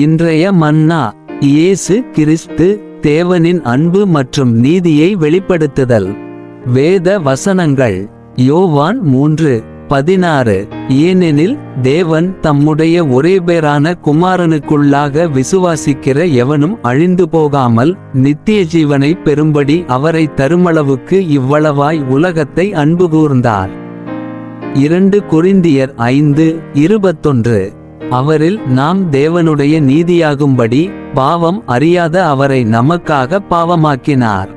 இன்றைய மன்னா இயேசு கிறிஸ்து தேவனின் அன்பு மற்றும் நீதியை வெளிப்படுத்துதல். வேத வசனங்கள் யோவான் மூன்று பதினாறு. ஏனெனில் தேவன் தம்முடைய ஒரேபேரான குமாரனுக்குள்ளாக விசுவாசிக்கிற எவனும் அழிந்து போகாமல் நித்திய ஜீவனை பெறும்படி அவரை தருமளவுக்கு இவ்வளவாய் உலகத்தை அன்பு கூர்ந்தார் இரண்டு கொரிந்தியர் ஐந்து இருபத்தொன்று. அவரில் நாம் தேவனுடைய நீதியாகும்படி பாவம் அறியாத அவரை நமக்காக பாவமாக்கினார்.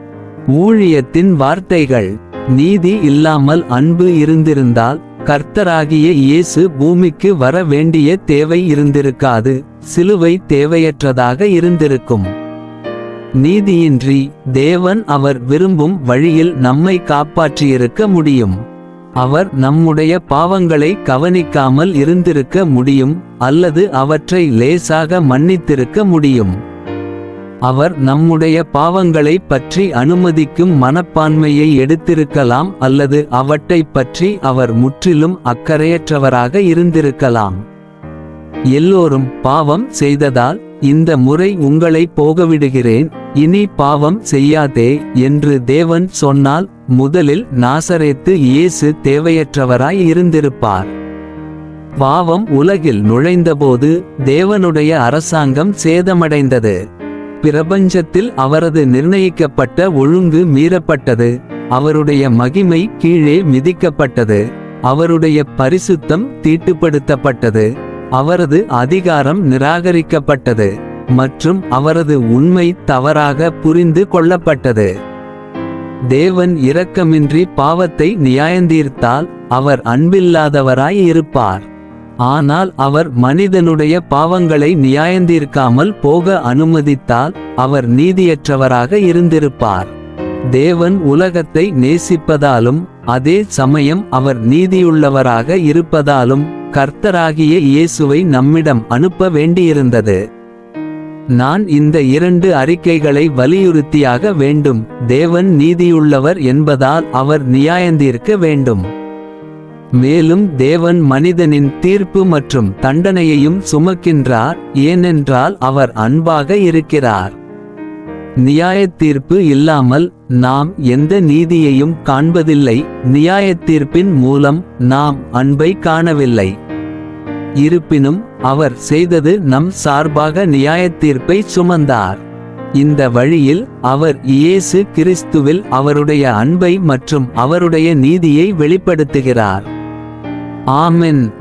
ஊழியத்தின் வார்த்தைகள் நீதி இல்லாமல் அன்பு இருந்திருந்தால் கர்த்தராகிய இயேசு பூமிக்கு வர வேண்டிய தேவை இருந்திருக்காது சிலுவை தேவையற்றதாக இருந்திருக்கும். நீதியின்றி தேவன் அவர் விரும்பும் வழியில் நம்மை காப்பாற்றியிருக்க முடியும். அவர் நம்முடைய பாவங்களை கவனிக்காமல் இருந்திருக்க முடியும் அல்லது அவற்றை லேசாக மன்னித்திருக்க முடியும். அவர் நம்முடைய பாவங்களை பற்றி அனுமதிக்கும் மனப்பான்மையை எடுத்திருக்கலாம் அல்லது அவற்றை பற்றி அவர் முற்றிலும் அக்கறையற்றவராக இருந்திருக்கலாம். எல்லோரும் பாவம் செய்ததால் இந்த முறை உங்களை போகவிடுகிறேன். இனி பாவம் செய்யாதே என்று தேவன் சொன்னால் முதலில் நாசரேத்து இயேசு தேவையற்றவராய் இருந்திருப்பார். பாவம் உலகில் நுழைந்தபோது தேவனுடைய அரசாங்கம் சேதமடைந்தது. பிரபஞ்சத்தில் அவரது நிர்ணயிக்கப்பட்ட ஒழுங்கு மீறப்பட்டது. அவருடைய மகிமை கீழே மிதிக்கப்பட்டது. அவருடைய பரிசுத்தம் தீட்டுப்படுத்தப்பட்டது. அவரது அதிகாரம் நிராகரிக்கப்பட்டது. மற்றும் அவரது உண்மை தவறாக புரிந்து கொள்ளப்பட்டது. தேவன் இரக்கமின்றி பாவத்தை நியாயந்தீர்த்தால் அவர் அன்பில்லாதவராய் இருப்பார். ஆனால் அவர் மனிதனுடைய பாவங்களை நியாயந்தீர்க்காமல் போக அனுமதித்தால் அவர் நீதியற்றவராக இருந்திருப்பார். தேவன் உலகத்தை நேசிப்பதாலும் அதே சமயம் அவர் நீதியுள்ளவராக இருப்பதாலும் கர்த்தராகிய இயேசுவை நம்மிடம் அனுப்ப வேண்டியிருந்தது. நான் இந்த இரண்டு அறிக்கைகளை வலியுறுத்தியாக வேண்டும். தேவன் நீதியுள்ளவர் என்பதால் அவர் நியாயந்தீர்க்க வேண்டும். மேலும் தேவன் மனிதனின் தீர்ப்பு மற்றும் தண்டனையையும் சுமக்கின்றார். ஏனென்றால் அவர் அன்பாக இருக்கிறார். நியாயத்தீர்ப்பு இல்லாமல் நாம் எந்த நீதியையும் காண்பதில்லை. நியாயத்தீர்ப்பின் மூலம் நாம் அன்பை காணவில்லை. இருப்பினும் அவர் செய்தது நம் சார்பாக நியாயத்தீர்ப்பை சுமந்தார். இந்த வழியில் அவர் இயேசு கிறிஸ்துவில் அவருடைய அன்பை மற்றும் அவருடைய நீதியை வெளிப்படுத்துகிறார். ஆமென்.